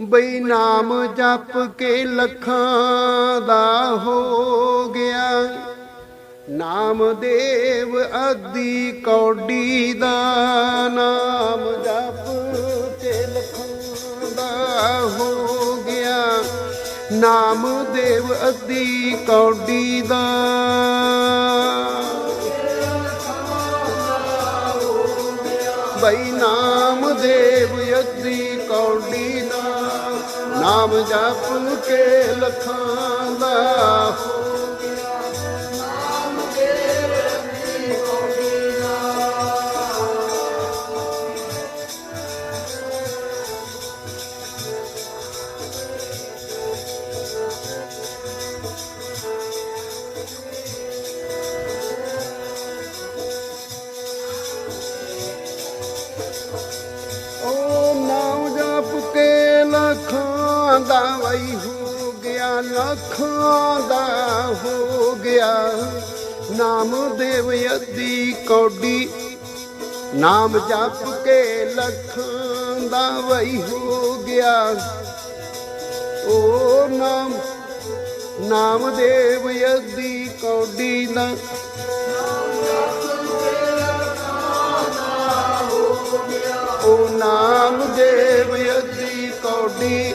ਬਈ ਨਾਮ ਜਪ ਕੇ ਲੱਖਾਂ ਦਾ ਹੋ ਗਿਆ। ਨਾਮਦੇਵ ਆਦੀ ਕੌਡੀ ਦਾ ਨਾਮ ਜਪ ਕੇ ਲੱਖਾਂ ਦਾ ਹੋ ਗਿਆ। ਨਾਮਦੇਵ ਆਦੀ ਕੌਡੀ ਦਾ ਬਈ ਨਾਮਦੇਵ ਆਦੀ ਕੌਡੀ ਦਾ ਨਾਮ ਜਪ ਕੇ ਲੱਖਾਂ ਦਾ ਦਾ ਵਈ ਹੋ ਗਿਆ ਲੱਖਾਂ ਦਾ ਹੋ ਗਿਆ। ਨਾਮ ਦੇਵ ਅੱਧੀ ਕੌਡੀ, ਨਾਮ ਜਪ ਕੇ ਲੱਖਾਂ ਦਾ ਵਈ ਹੋ ਗਿਆ। ਓ ਨਾਮ ਨਾਮ ਦੇਵ ਅੱਧੀ ਕੌਡੀ ਦਾ। ਓ ਨਾਮ ਦੇਵ ਅੱਧੀ ਕੌਡੀ।